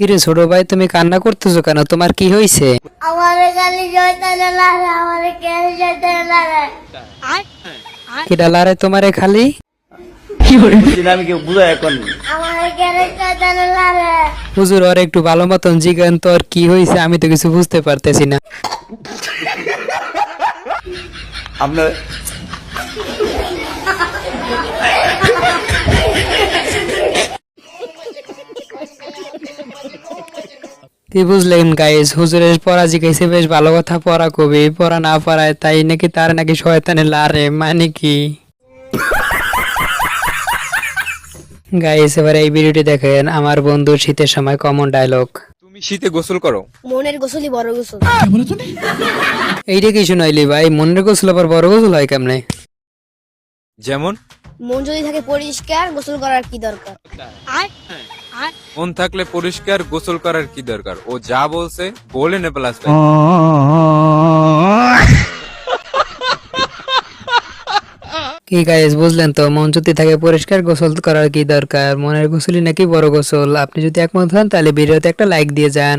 কিরে ছোট ভাই তুমি কান্না করতেছো কেন? তোমার কি হয়েছে? কিটা লারে তোমারে খালি? হুজুর ওর একটু ভালো মতন জিগান তো আর কি হয়েছে আমি তো কিছু বুঝতে পারতেছি না। আপনার কি বুঝলেন গাইস হুজুরের পড়া জিগাইছে বেশ ভালো কথা পড়া কবি পড়া না পড়ায় তাই নাকি তার নাকি শয়তানে লারে মানে কি? গাইস এবার এই ভিডিওটি দেখেন আমার বন্ধু শীতের সময় কমন ডায়লগ তুমি শীতে গোসল করো? মনের গোসলই বড় গোসল। এইটা কি শুনাইলি ভাই মনের গোসল আবার বড় গোসল হয় কেমনে? যেমন? মন যদি থাকে পরিষ্কার গোসল করার কি দরকার? মন থাকলে পরিষ্কার গোসল করার কি দরকার? ও যা বলছে বলে নে প্লাস কি গাইস বুঝলেন তো? মন যদি থাকে পরিষ্কার গোসল করার কি দরকার? মনের গোসলই নাকি বড় গোসল? আপনি যদি একমত হন তাহলে ভিডিওতে একটা লাইক দিয়ে যান।